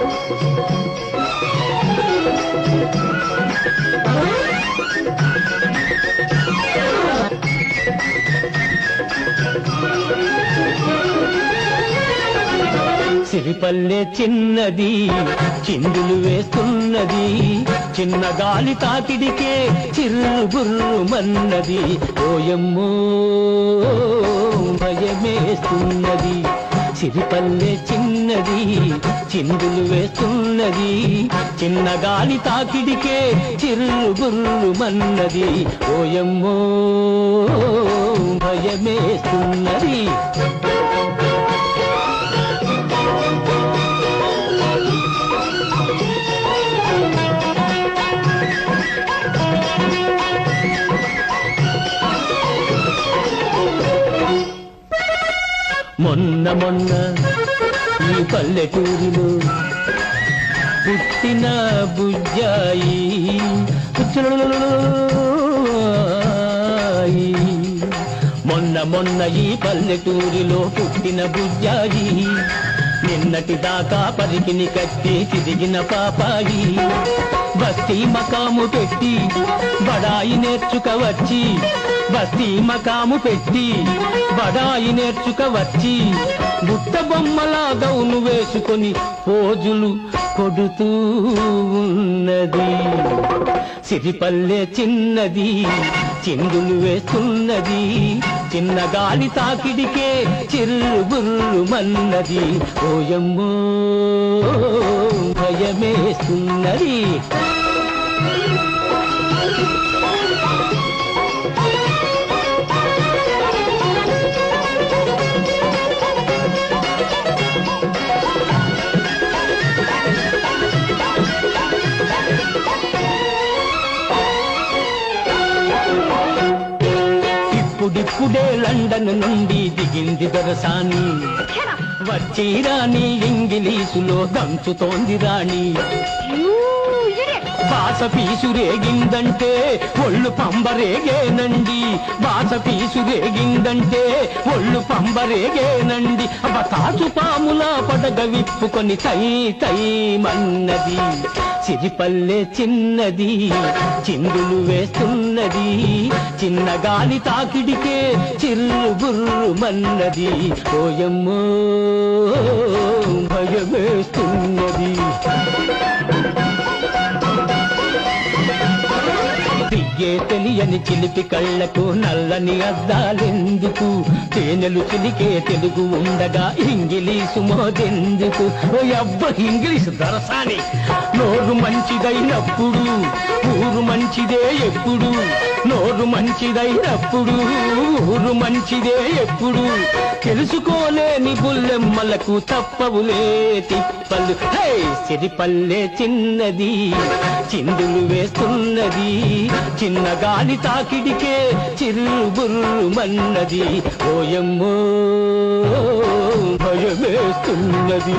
సిరిపల్లె చిన్నది చిందులు వేస్తున్నది చిన్న గాలి తాకిడికే చిర్రు ఓయమ్మో భయమేస్తున్నది. సిరిపల్లె చిన్నది చిందులు వేస్తున్నది. చిన్న గాలి తాకిడికే చిర్రు మన్నది. ఓయమ్మో భయమేస్తున్నది. మొన్న మొన్న ఈ పల్లెటూరిలో పుట్టిన బుజ్జాయి. మొన్న మొన్న ఈ పల్లెటూరిలో పుట్టిన బుజ్జాయి నిన్నటి దాకా పరికిని కట్టి తిరిగిన పాపాయి బస్తీ మకాము పెట్టి బడాయి నేర్చుకవచ్చి మకాము పెట్టి బడాయి నేర్చుక వచ్చి బుట్ట బొమ్మల గౌను వేసుకొని పోజులు కొడుతూ ఉన్నది. సిరిపల్లె చిన్నది చిందులు వేస్తున్నది చిన్న గాలి తాకిడికే చిల్లు బుర్రు మన్నది. ఓయమ్మో భయమేస్తున్నది. ఇప్పుడిప్పుడే లండన్ నుండి దిగింది దొరసాని. వచ్చి రాణి ఇంగిలీసులో దంచుతోంది రాణి. బాస పీసు రేగిందంటే ఒళ్ళు పంబరేగేనండి బాస పీసు రేగిందంటే ఒళ్ళు పంబరేగేనండి అబ్బ తాచు పాముల పడగ విప్పుకొని తై తై మన్నది. సిరిపల్లె చిన్నది చిందులు వేస్తున్నది చిన్న గాలి తాకిడికే చిల్లు బుర్రు మన్నది. ఓయమ్మో భయమేస్తున్నది. తెలియని చిలిపి కళ్ళకు నల్లని అద్దాలెందుకు? తేనెలు చిలికే తెలుగు ఉండగా ఇంగిలీసు మోదెందుకు? ఓ అబ్బ ఇంగ్లీషు దరసాని. నోరు మంచిదైనప్పుడు ఊరు మంచిదే ఎప్పుడు? నోరు మంచిదైనప్పుడు ఊరు మంచిదే ఎప్పుడు? తెలుసుకోలేని బుల్లెమ్మలకు తప్పవులే తిప్పలు. హే సిరిపల్లె చిన్నది చిందులు వేస్తున్నది చిన్న దాని తాకిడికే చిరు బుర్రు మన్నది. ఓయమ్మో భయమేస్తున్నది.